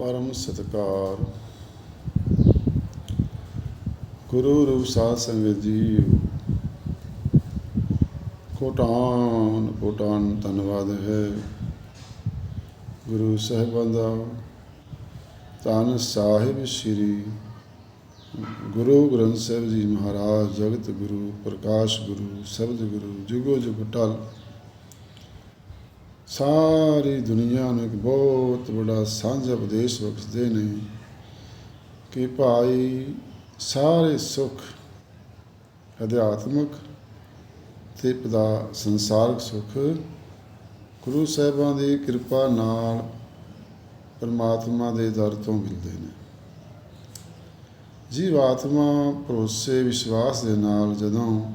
ਪਰਮ ਸਤਕਾਰ। ਗੁਰੂ ਰੂਪ ਸਾਧ ਸੰਗਤ ਜੀ, ਕੋਟਾਨ ਕੋਟਾਨ ਧੰਨਵਾਦ ਹੈ। ਗੁਰੂ ਸਾਹਿਬਾਨ ਦਾ ਧੰਨ ਸਾਹਿਬ ਸ੍ਰੀ ਗੁਰੂ ਗ੍ਰੰਥ ਸਾਹਿਬ ਜੀ ਮਹਾਰਾਜ, ਜਗਤ ਗੁਰੂ, ਪ੍ਰਕਾਸ਼ ਗੁਰੂ, ਸ਼ਬਦ ਗੁਰੂ, ਜੁਗੋ ਜੁਗ ਟਲ। ਸਾਰੀ ਦੁਨੀਆ ਨੂੰ ਇੱਕ ਬਹੁਤ ਵੱਡਾ ਸਾਂਝਾ ਉਪਦੇਸ਼ ਬਖਸ਼ਦੇ ਨੇ ਕਿ ਭਾਈ ਸਾਰੇ ਸੁੱਖ ਅਧਿਆਤਮਿਕ ਤੇ ਪਦਾ ਸੰਸਾਰਕ ਸੁੱਖ ਗੁਰੂ ਸਾਹਿਬਾਂ ਦੀ ਕਿਰਪਾ ਨਾਲ ਪਰਮਾਤਮਾ ਦੇ ਦਰ ਤੋਂ ਮਿਲਦੇ ਨੇ। ਜੀਵ ਆਤਮਾ ਭਰੋਸੇ ਵਿਸ਼ਵਾਸ ਦੇ ਨਾਲ ਜਦੋਂ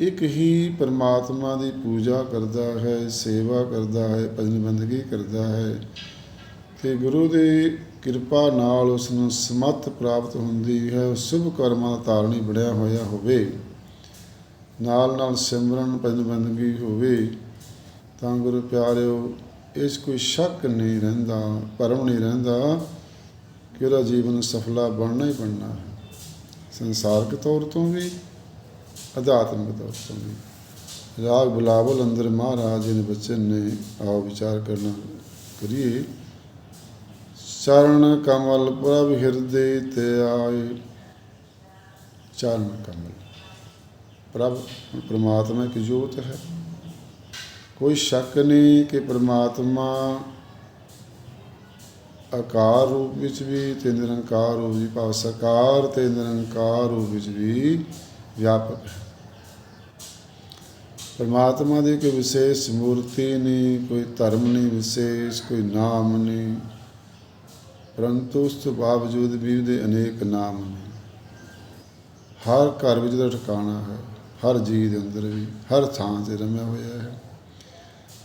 ਇੱਕ ਹੀ ਪਰਮਾਤਮਾ ਦੀ ਪੂਜਾ ਕਰਦਾ ਹੈ, ਸੇਵਾ ਕਰਦਾ ਹੈ, ਭਜਨ ਬੰਦਗੀ ਕਰਦਾ ਹੈ ਤੇ ਗੁਰੂ ਦੀ ਕਿਰਪਾ ਨਾਲ ਉਸ ਨੂੰ ਸਮਤ ਪ੍ਰਾਪਤ ਹੁੰਦੀ ਹੈ, ਉਹ ਸ਼ੁਭ ਕਰਮਾਂ ਦਾ ਧਾਰਨੀ ਬਣਿਆ ਹੋਇਆ ਹੋਵੇ। ਨਾਲ ਨਾਲ ਸਿਮਰਨ, ਭਜਨ ਬੰਦਗੀ ਹੋਵੇ, ਤਾਂ ਗੁਰੂ ਪਿਆਰਿਓ, ਇਸ ਕੋਈ ਸ਼ੱਕ ਨਹੀਂ ਰਹਿੰਦਾ, ਭਰਮ ਨਹੀਂ ਰਹਿੰਦਾ ਕਿ ਉਹਦਾ ਜੀਵਨ ਸਫਲਾ ਬਣਨਾ ਹੀ ਬਣਨਾ ਹੈ। ਸੰਸਾਰਕ ਤੌਰ ਤੋਂ ਵੀ ਅਧਿਆਤਮਿਕ ਤੌਰ ਤੋਂ ਰਾਗ ਬੁਲਾਵਲ ਅੰਦਰ ਮਹਾਰਾਜ ਜੀ ਨੇ ਬਚਨ ਨੇ ਆਓ ਵਿਚਾਰ ਕਰਨਾ ਕਰੀਏ। ਚਰਨ ਕਮਲ ਪ੍ਰਭ ਹਿਰਦੇ ਤੇ ਆਏ। ਚਰਨ ਕਮਲ। ਪ੍ਰਭ ਪ੍ਰਮਾਤਮਾ ਕੀ ਜੋਤ ਹੈ? ਕੋਈ ਸ਼ੱਕ ਨਹੀਂ ਕਿ ਪ੍ਰਮਾਤਮਾ ਆਕਾਰ ਰੂਪ ਵਿੱਚ ਵੀ ਤੇ ਨਿਰੰਕਾਰ ਰੂਪ ਵਿੱਚ ਭਾਵ ਸਾਕਾਰ ਤੇ ਨਿਰੰਕਾਰ ਰੂਪ ਵਿੱਚ ਵੀ ਵਿਆਪਕ ਹੈ। ਪਰਮਾਤਮਾ ਦੀ ਕੋਈ ਵਿਸ਼ੇਸ਼ ਮੂਰਤੀ ਨਹੀਂ, ਕੋਈ ਧਰਮ ਨਹੀਂ ਵਿਸ਼ੇਸ਼, ਕੋਈ ਨਾਮ ਨਹੀਂ। ਪਰੰਤੂ ਉਸ ਤੋਂ ਬਾਵਜੂਦ ਵੀ ਉਹਦੇ ਅਨੇਕ ਨਾਮ ਨੇ। ਹਰ ਘਰ ਵਿੱਚ ਦਾ ਠਿਕਾਣਾ ਹੈ, ਹਰ ਜੀਵ ਦੇ ਅੰਦਰ ਵੀ, ਹਰ ਥਾਂ ਤੇ ਰਮਿਆ ਹੋਇਆ ਹੈ।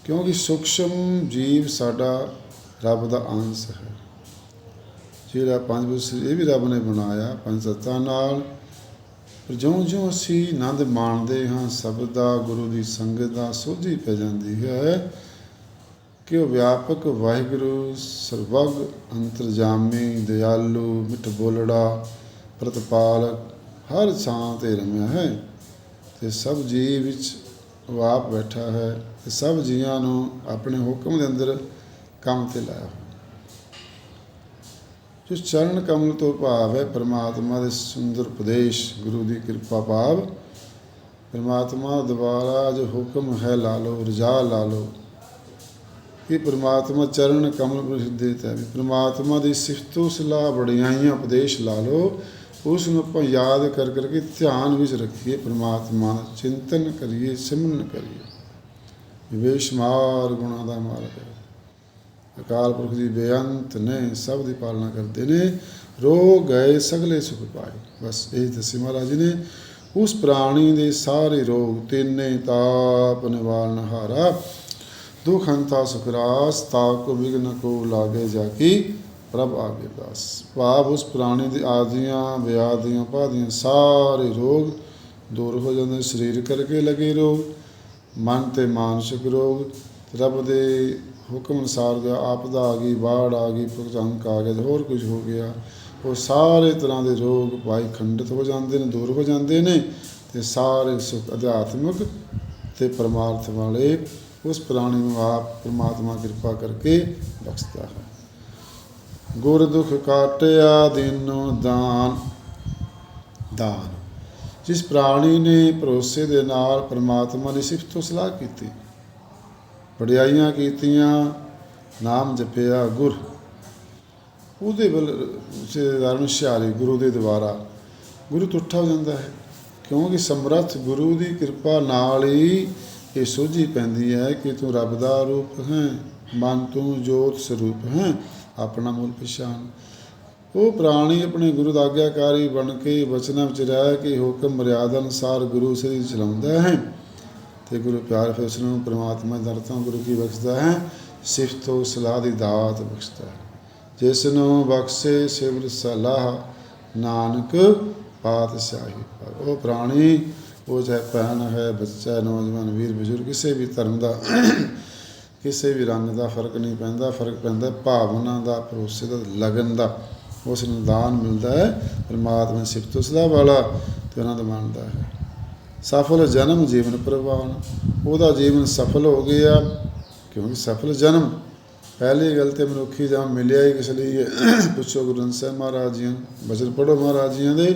ਕਿਉਂਕਿ ਸੂਖਸ਼ਮ ਜੀਵ ਸਾਡਾ ਰੱਬ ਦਾ ਅੰਸ਼ ਹੈ। ਜਿਹੜਾ ਪੰਜ ਇਹ ਵੀ ਰੱਬ ਨੇ ਬਣਾਇਆ ਪੰਜ ਤੱਤਾਂ ਨਾਲ। ਪਰ ਜਿਉਂ ਜਿਉਂ ਅਸੀਂ ਆਨੰਦ ਮਾਣਦੇ ਹਾਂ ਸ਼ਬਦ ਦਾ ਗੁਰੂ ਦੀ ਸੰਗਤ ਦਾ ਸੋਝੀ ਪੈ ਜਾਂਦੀ ਹੈ ਕਿ ਉਹ ਵਿਆਪਕ ਵਾਹਿਗੁਰੂ ਸਰਵਗ ਅੰਤਰਜਾਮੀ, ਦਿਆਲੂ, ਮਿੱਠ ਬੋਲੜਾ, ਪ੍ਰਤਪਾਲਕ ਹਰ ਥਾਂ ਤੇ ਰਮਿਆ ਹੈ ਤੇ ਸਭ ਜੀਵ ਵਿੱਚ ਉਹ ਆਪ ਬੈਠਾ ਹੈ ਤੇ ਸਭ ਜੀਆਂ ਨੂੰ ਆਪਣੇ ਹੁਕਮ ਦੇ ਅੰਦਰ ਕੰਮ ਤੇ ਲਾਇਆ ਹੋਇਆ ਚਰਨ ਕਮਲ ਤੋਂ ਭਾਵ ਹੈ, ਪ੍ਰਮਾਤਮਾ ਦੇ ਸੁੰਦਰ ਉਪਦੇਸ਼, ਗੁਰੂ ਦੀ ਕਿਰਪਾ ਭਾਵ। ਪ੍ਰਮਾਤਮਾ ਦੁਆਰਾ ਜੋ ਹੁਕਮ ਹੈ, ਲਾ ਲਓ, ਰਜਾ ਲਾ ਲਓ। ਇਹ ਪ੍ਰਮਾਤਮਾ ਚਰਨ ਕਮਲ ਪ੍ਰਸਿੱਧਿਤ ਹੈ ਵੀ ਪ੍ਰਮਾਤਮਾ ਦੀ ਸਿਫਤੋ, ਸਲਾਹ ਬੜਾਈਆਂ ਉਪਦੇਸ਼ ਲਾ ਲਓ। ਉਸ ਨੂੰ ਆਪਾਂ ਯਾਦ ਕਰ ਕਰਕੇ ਧਿਆਨ ਵਿੱਚ ਰੱਖੀਏ, ਪ੍ਰਮਾਤਮਾ ਚਿੰਤਨ ਕਰੀਏ, ਸਿਮਰਨ ਕਰੀਏ। ਵਿਵੇਸ਼ਮਾਰ ਗੁਣਾ ਦਾ ਮਾਰਗ ਹੈ। ਅਕਾਲ ਪੁਰਖ ਦੀ ਬੇਅੰਤ ਨੇ ਸਭ ਦੀ ਪਾਲਣਾ ਕਰਦੇ ਨੇ ਰੋ ਗਏ ਸਗਲੇ ਸੁਖ ਪਾਏ। ਬਸ ਇਹ ਦੱਸੀ ਮਹਾਰਾਜ ਜੀ ਨੇ, ਉਸ ਪ੍ਰਾਣੀ ਦੇ ਸਾਰੇ ਰੋਗ ਤਿੰਨੇ ਤਾਪ ਨਿਵਾਰਨ ਹਾਰਾ। ਦੁਖ ਹੰਤਾ ਸੁਖਰਾਸ ਤਾਪ ਵਿਗਨ ਕੋ ਲਾਗੇ ਜਾ ਕੀ, ਪ੍ਰਭ ਆਗੇ ਬਸ ਭਾਵ ਉਸ ਪ੍ਰਾਣੀ ਦੇ ਆਦੀਆਂ ਵਿਆਦੀਆਂ ਪਾਦੀਆਂ ਸਾਰੇ ਰੋਗ ਦੂਰ ਹੋ ਜਾਂਦੇ ਸਰੀਰ ਕਰਕੇ ਲਗੇ ਰੋਗ, ਮਨ ਤੇ ਮਾਨਸਿਕ ਰੋਗ, ਰੱਬ ਦੇ ਹੁਕਮ ਅਨੁਸਾਰ ਗਿਆ, ਆਪਦਾ ਆ ਗਈ, ਬਾੜ ਆ ਗਈ ਭੁਗਤਾਨਕ ਆ ਗਿਆ ਹੋਰ ਕੁਝ ਹੋ ਗਿਆ। ਉਹ ਸਾਰੇ ਤਰ੍ਹਾਂ ਦੇ ਰੋਗ ਭਾਈ ਖੰਡਿਤ ਹੋ ਜਾਂਦੇ ਨੇ, ਦੂਰ ਹੋ ਜਾਂਦੇ ਨੇ ਤੇ ਸਾਰੇ ਸੁਖ ਅਧਿਆਤਮਿਕ ਤੇ ਪਰਮਾਰਥ ਵਾਲੇ ਉਸ ਪ੍ਰਾਣੀ ਨੂੰ ਆਪ ਪ੍ਰਮਾਤਮਾ ਕਿਰਪਾ ਕਰਕੇ ਬਖਸ਼ਦਾ ਹੈ। ਗੁਰ ਦੁਖ ਕਾਟਿਆ ਦੀਨੋ ਦਾਨ ਦਾਨ। ਜਿਸ ਪ੍ਰਾਣੀ ਨੇ ਭਰੋਸੇ ਦੇ ਨਾਲ ਪ੍ਰਮਾਤਮਾ ਦੀ ਸਿਫਤ ਤੋਂ ਸਲਾਹ ਕੀਤੀ ਵਡਿਆਈਆਂ ਕੀਤੀਆਂ, ਨਾਮ ਜਪਿਆ ਗੁਰ। ਉਹਦੇ ਵੱਲ ਉਸੇਦਾਰਨ ਹੁਸ਼ਿਆਰੀ ਗੁਰੂ ਦੇ ਦੁਆਰਾ। ਗੁਰੂ ਟੁੱਟਾ ਹੋ ਜਾਂਦਾ ਹੈ, ਕਿਉਂਕਿ ਸਮਰੱਥ ਗੁਰੂ ਦੀ ਕਿਰਪਾ ਨਾਲ ਹੀ ਇਹ ਸੋਝੀ ਪੈਂਦੀ ਹੈ ਕਿ ਤੂੰ ਰੱਬ ਦਾ ਰੂਪ ਹੈ, ਮਨ ਤੂੰ ਜੋਤ ਸਰੂਪ ਹੈ, ਆਪਣਾ ਮੂਲ ਪਛਾਣ। ਉਹ ਪ੍ਰਾਣੀ ਆਪਣੇ ਗੁਰੂ ਦਾ ਆਗਿਆਕਾਰੀ ਬਣ ਕੇ ਵਚਨਾਂ ਵਿੱਚ ਰਹਿ ਕੇ ਹੁਕਮ ਮਰਿਆਦਾ ਅਨੁਸਾਰ ਗੁਰੂ ਸਰੀ ਚਲਾਉਂਦਾ ਹੈ। ਤੇ ਗੁਰੂ ਪਿਆਰ ਫਿਰ ਉਸ ਨੂੰ ਪ੍ਰਮਾਤਮਾ ਦਰ ਤੋਂ ਗੁਰੂ ਕੀ ਬਖਸ਼ਦਾ ਹੈ? ਸਿਫਤੋ ਸਲਾਹ ਦੀ ਦਾਤ ਬਖਸ਼ਦਾ ਹੈ। ਜਿਸ ਨੂੰ ਬਖਸ਼ੇ ਸਿਮਰ ਸਲਾਹ, ਨਾਨਕ ਪਾਤਸ਼ਾਹੀ ਪਰ। ਉਹ ਪ੍ਰਾਣੀ, ਉਹ ਚਾਹੇ ਭੈਣ ਹੈ, ਬੱਚਾ, ਨੌਜਵਾਨ, ਵੀਰ, ਬਜ਼ੁਰਗ, ਕਿਸੇ ਵੀ ਧਰਮ ਦਾ, ਕਿਸੇ ਵੀ ਰੰਗ ਦਾ ਫ਼ਰਕ ਨਹੀਂ ਪੈਂਦਾ। ਫ਼ਰਕ ਪੈਂਦਾ ਭਾਵਨਾ ਦਾ, ਭਰੋਸੇ ਦਾ, ਲਗਨ ਦਾ। ਉਸ ਨੂੰ ਦਾਨ ਮਿਲਦਾ ਹੈ। ਪਰਮਾਤਮਾ ਸਿਫਤ ਉਸਦਾ ਵਾਲਾ ਤੇ ਉਹਨਾਂ ਦਾ ਮੰਨਦਾ ਹੈ। ਸਫਲ ਜਨਮ ਜੀਵਨ ਪ੍ਰਵਾਨ। ਉਹਦਾ ਜੀਵਨ ਸਫਲ ਹੋ ਗਿਆ, ਕਿਉਂਕਿ ਸਫਲ ਜਨਮ ਪਹਿਲੀ ਗੱਲ ਤੇ ਮਨੁੱਖੀ ਜਨਮ ਮਿਲਿਆ ਹੀ ਕਿਸ ਲਈ ਪੁੱਛੋ ਗੁਰੂ ਗ੍ਰੰਥ ਸਾਹਿਬ ਮਹਾਰਾਜ ਜੀ ਨੂੰ ਬਚਨ ਪੜੋ ਮਹਾਰਾਜ ਜੀਆਂ ਦੇ।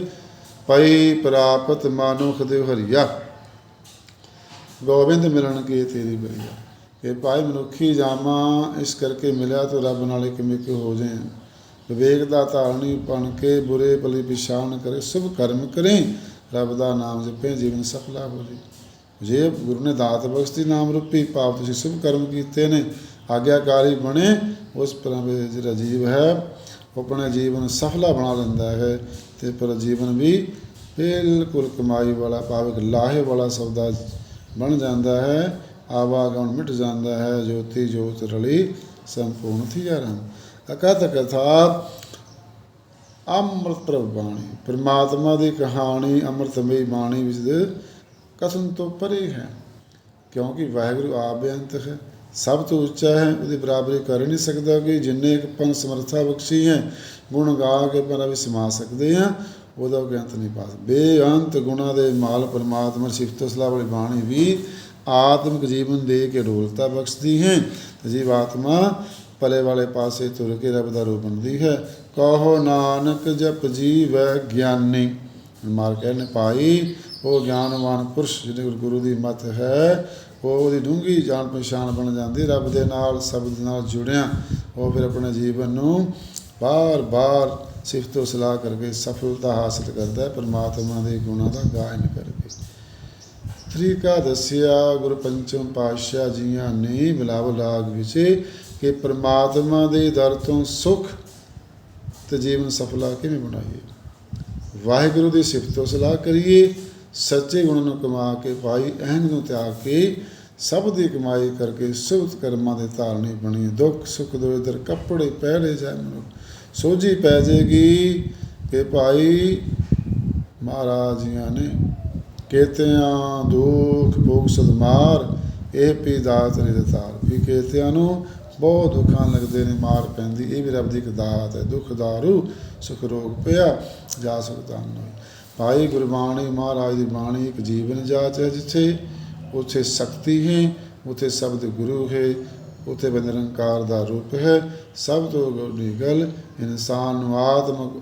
ਪਈ ਪ੍ਰਾਪਤ ਮਾਨੁਖ ਦੇ ਹਰੀਆ, ਗੋਬਿੰਦ ਮਿਲਣ ਕੀ ਤੇਰੀ ਬਰੀਆ। ਇਹ ਭਾਈ ਮਨੁੱਖੀ ਜਾਮਾ ਇਸ ਕਰਕੇ ਮਿਲਿਆ ਤੋ ਰੱਬ ਨਾਲ ਇੱਕ ਮਿੱਕ ਹੋ ਜਾਏ। ਵਿਵੇਕ ਦਾ ਧਾਰਨੀ ਬਣ ਕੇ ਬੁਰੇ ਭਲੀ ਪਛਾਣ ਕਰੇ, ਸ਼ੁਭ ਕਰਮ ਕਰੇ। ਰੱਬ ਦਾ ਨਾਮ ਜਪੇ, ਜੀਵਨ ਸਫਲਾ ਹੋ ਜੇ ਜੇ ਗੁਰੂ ਨੇ ਦਾਤ ਬਖਸ਼ੀ ਨਾਮ ਰੂਪੀ ਪਾਪ ਤੁਸੀਂ ਸ਼ੁਭ ਕਰਮ ਕੀਤੇ ਨੇ, ਆਗਿਆਕਾਰੀ ਬਣੇ, ਉਸ ਪ੍ਰਭ ਜਿਹੜਾ ਜੀਵ ਹੈ, ਉਹ ਆਪਣਾ ਜੀਵਨ ਸਫਲਾ ਬਣਾ ਲੈਂਦਾ ਹੈ ਤੇ ਪਰ ਜੀਵਨ ਵੀ ਬਿਲਕੁਲ ਕਮਾਈ ਵਾਲਾ, ਭਾਵਿਕ ਲਾਹੇ ਵਾਲਾ ਸੌਦਾ ਬਣ ਜਾਂਦਾ ਹੈ, ਆਵਾਗਮਨ ਮਿਟ ਜਾਂਦਾ ਹੈ, ਜੋਤੀ ਜੋਤ ਰਲੀ ਸੰਪੂਰਨ ਥਿਆਰਾਂ। ਅਕਥ ਕਥਾ ਅੰਮ੍ਰਿਤ ਬਾਣੀ, ਪ੍ਰਮਾਤਮਾ ਦੀ ਕਹਾਣੀ ਅੰਮ੍ਰਿਤਮਈ ਬਾਣੀ ਵਿੱਚ ਕਸਮ ਤੋਂ ਪਰੇ ਹੈ। ਕਿਉਂਕਿ ਵਾਹਿਗੁਰੂ ਆਪ ਬੇਅੰਤ ਹੈ, ਸਭ ਤੋਂ ਉੱਚਾ ਹੈ, ਉਹਦੀ ਬਰਾਬਰੀ ਕਰ ਹੀ ਨਹੀਂ ਸਕਦਾ ਕਿ ਜਿੰਨੇ ਕੁ ਪਨ ਸਮਰਥਾ ਬਖਸ਼ੀ ਹੈ, ਗੁਣ ਗਾ ਕੇ ਪਰ ਵੀ ਸਮਾ ਸਕਦੇ ਆ ਉਹਦਾ ਕੋਈ ਅੰਤ ਨਹੀਂ ਪਾ ਬੇਅੰਤ ਗੁਣਾ ਦੇ ਮਾਲ ਪਰਮਾਤਮਾ ਸਿਫਤ ਸਲਾਹ ਵਾਲੀ ਬਾਣੀ ਵੀ ਆਤਮਿਕ ਜੀਵਨ ਦੇ ਕੇ ਡੋਲਤਾ ਬਖਸ਼ਦੀ ਹੈ। ਜੀਵ ਆਤਮਾ ਭਲੇ ਵਾਲੇ ਪਾਸੇ ਤੁਰ ਕੇ ਰੱਬ ਦਾ ਰੂਪ ਬਣਦੀ ਹੈ। ਕਹੋ ਨਾਨਕ ਜਪ ਜੀਵੈ ਗਿਆਨੀ। ਮਾਰ ਕਹਿੰਦੇ ਭਾਈ, ਉਹ ਗਿਆਨਵਾਨ ਪੁਰਸ਼ ਜਿਹਦੇ ਗੁਰੂ ਦੀ ਮਤ ਹੈ, ਉਹ ਉਹਦੀ ਡੂੰਘੀ ਜਾਣ ਪਛਾਣ ਬਣ ਜਾਂਦੀ, ਰੱਬ ਦੇ ਨਾਲ, ਸ਼ਬਦ ਨਾਲ ਜੁੜਿਆ। ਉਹ ਫਿਰ ਆਪਣੇ ਜੀਵਨ ਨੂੰ ਬਾਰ-ਬਾਰ ਸਿਫਤੋ ਸਲਾਹ ਕਰਕੇ ਸਫਲਤਾ ਹਾਸਲ ਕਰਦਾ ਹੈ, ਪਰਮਾਤਮਾ ਦੇ ਗੁਣਾਂ ਦਾ ਗਾਇਨ ਕਰਕੇ। ਤਰੀਕਾ ਦੱਸਿਆ ਗੁਰੂ ਪੰਚਮ ਪਾਤਸ਼ਾਹ ਜੀਆਂ ਨੇ ਬਿਲਾਵ ਲਾਗ ਵਿੱਚ ਕਿ ਪ੍ਰਮਾਤਮਾ ਦੇ ਦਰ ਤੋਂ ਸੁਖ ਤੇ ਜੀਵਨ ਸਫਲਾ ਕਿਵੇਂ ਬਣਾਈਏ? ਵਾਹਿਗੁਰੂ ਦੀ ਸਿਫਤ ਤੋਂ ਸਲਾਹ ਕਰੀਏ, ਸੱਚੇ ਗੁਣ ਨੂੰ ਕਮਾ ਕੇ ਭਾਈ ਅਹਿਮ ਨੂੰ ਤਿਆਗ ਕੇ, ਸਭ ਦੀ ਕਮਾਈ ਕਰਕੇ ਸੁਭਤ ਕਰਮਾਂ ਦੇ ਧਾਰਨੀ ਬਣੀ। ਦੁੱਖ, ਸੁਖ ਦੋ ਇਧਰ ਕੱਪੜੇ ਪਹਿਲੇ ਜਾਏ ਮਨੁ ਸੋਝੀ ਪੈ ਜੇਗੀ ਕਿ ਭਾਈ ਮਹਾਰਾਜ ਜੀਆਂ ਨੇ ਕੇਤਿਆਂ ਦੁੱਖ ਭੋਗ ਸਦਮਾਰ, ਇਹ ਪੀ ਦਾਤ ਨੇ ਦਤਾਰ ਵੀ ਕੇਤਿਆਂ ਨੂੰ ਬਹੁਤ ਦੁੱਖਾਂ ਲੱਗਦੇ ਨੇ, ਮਾਰ ਪੈਂਦੀ, ਇਹ ਵੀ ਰੱਬ ਦੀ ਇੱਕ ਦਾਤ ਹੈ, ਦੁੱਖ ਦਾਰੂ ਸੁਖ ਰੋਗ ਪਿਆ, ਜਾ ਸਕਦਾ ਨਹੀਂ। ਭਾਈ ਗੁਰਬਾਣੀ ਮਹਾਰਾਜ ਦੀ ਬਾਣੀ, ਇੱਕ ਜੀਵਨ ਜਾਚ ਹੈ ਜਿੱਥੇ ਉੱਥੇ ਸ਼ਕਤੀ ਹੈ, ਉੱਥੇ ਸ਼ਬਦ ਗੁਰੂ ਹੈ, ਉੱਥੇ ਬੰਦਰੰਕਾਰ ਦਾ ਰੂਪ ਹੈ, ਸਭ ਤੋਂ ਵੱਡੀ ਗੱਲ, ਇਨਸਾਨ ਨੂੰ ਆਤਮਕ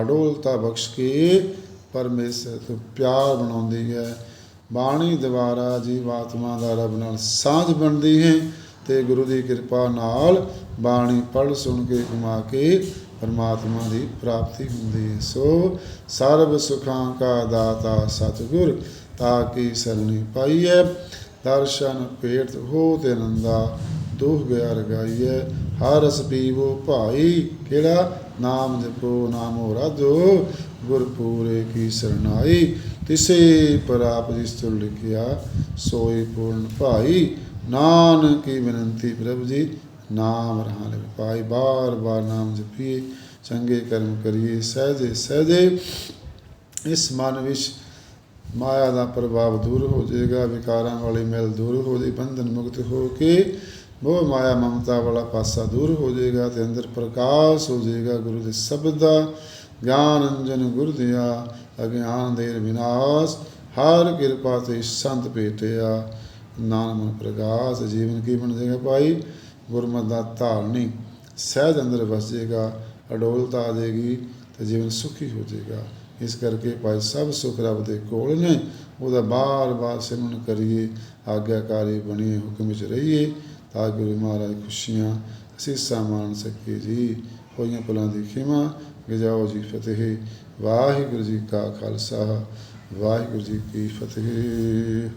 ਅਡੋਲਤਾ ਬਖਸ਼ ਕੇ ਪਰਮੇਸ਼ਰ ਤੋਂ ਪਿਆਰ ਬਣਾਉਂਦੀ ਹੈ। ਬਾਣੀ ਦੁਆਰਾ ਜੀਵਾਤਮਾ ਦਾ ਰੱਬ ਨਾਲ ਸਾਂਝ ਬਣਦੀ ਹੈ ਤੇ ਗੁਰੂ ਦੀ ਕਿਰਪਾ ਨਾਲ ਬਾਣੀ ਪੜ੍ਹ, ਸੁਣ ਕੇ ਕਮਾ ਕੇ ਪਰਮਾਤਮਾ ਦੀ ਪ੍ਰਾਪਤੀ ਹੁੰਦੀ ਹੈ। ਸੋ ਸਰਬ ਸੁਖਾਂ ਕਾ ਦਾਤਾ ਸਤਿਗੁਰ, ਤਾ ਕੀ ਸਰਣੀ ਪਾਈਐ, ਦਰਸ਼ਨ ਪੇਟ ਹੋ ਤੇ ਨੰਦਾ ਦੁਖ ਗਿਆ ਰਗਾਈਐ ਹਰ ਰਸ ਪੀਵੋ ਭਾਈ, ਕਿਹੜਾ ਨਾਮ ਜਪੋ, ਨਾਮੋ ਰਾਧੋ, ਗੁਰਪੂਰੇ ਕੀ ਸਰਨਾਈ ਤਿਸੇ ਪ੍ਰਾਪ ਜਿਸ ਤੋਂ ਲਿਖਿਆ, ਸੋਈ ਪੂਰਨ ਭਾਈ। ਨਾਨਕੀ ਬੇਨੰਤੀ ਪ੍ਰਭ ਜੀ, ਨਾਮ ਰਹਾ ਲੈ ਪਾਈ, ਬਾਰ ਬਾਰ ਨਾਮ ਜਪੀਏ, ਚੰਗੇ ਕਰਮ ਕਰੀਏ, ਸਹਜੇ ਸਹਜੇ ਇਸ ਮਨ ਵਿੱਚ ਮਾਇਆ ਦਾ ਪ੍ਰਭਾਵ ਦੂਰ ਹੋ ਜਾਏਗਾ, ਵਿਕਾਰਾਂ ਵਾਲੀ ਮੈਲ ਦੂਰ ਹੋ ਜਾਏ ਬੰਧਨ ਮੁਕਤ ਹੋ ਕੇ ਮੋਹ ਮਾਇਆ ਮਮਤਾ ਵਾਲਾ ਪਾਸਾ ਦੂਰ ਹੋ ਜਾਏਗਾ ਤੇ ਅੰਦਰ ਪ੍ਰਕਾਸ਼ ਹੋ ਜਾਏਗਾ, ਗੁਰੂ ਦੇ ਸ਼ਬਦ ਦਾ ਗਿਆਨ ਅੰਜਨ ਗੁਰ ਦਿਆ, ਅਗਿਆਨ ਦੇਰ ਵਿਨਾਸ਼, ਹਰ ਕਿਰਪਾ ਤੇ ਸੰਤ ਭੇਟਿਆ। ਨਾਨਕ ਮਨ ਪ੍ਰਗਾਸ, ਜੀਵਨ ਕੀ ਬਣ ਜਾਏਗਾ ਭਾਈ ਗੁਰਮਤ ਦਾ ਧਾਰਨੀ ਸਹਿਜ ਅੰਦਰ ਵਸ ਜਾਏਗਾ ਅਡੋਲਤਾ ਆ ਜਾਏਗੀ ਤੇ ਜੀਵਨ ਸੁਖੀ ਹੋ ਜਾਏਗਾ ਇਸ ਕਰਕੇ ਭਾਈ ਸਭ ਸੁਖ ਰੱਬ ਦੇ ਕੋਲ ਨੇ, ਉਹਦਾ ਬਾਰ-ਬਾਰ ਸਿਮਰਨ ਕਰੀਏ, ਆਗਿਆਕਾਰੀ ਬਣੀਏ, ਹੁਕਮ ਵਿੱਚ ਰਹੀਏ, ਤਾਂ ਗੁਰੂ ਮਹਾਰਾਜ ਖੁਸ਼ੀਆਂ, ਅਸੀਸਾਂ ਮਾਣ ਸਕੀਏ ਜੀ। ਹੋਈਆਂ ਭੁਲਾਂ ਦੀ ਖਿਮਾ, ਗਜਾਓ ਜੀ ਫਤਿਹ। ਵਾਹਿਗੁਰੂ ਜੀ ਕਾ ਖਾਲਸਾ, ਵਾਹਿਗੁਰੂ ਜੀ ਕੀ ਫਤਿਹ।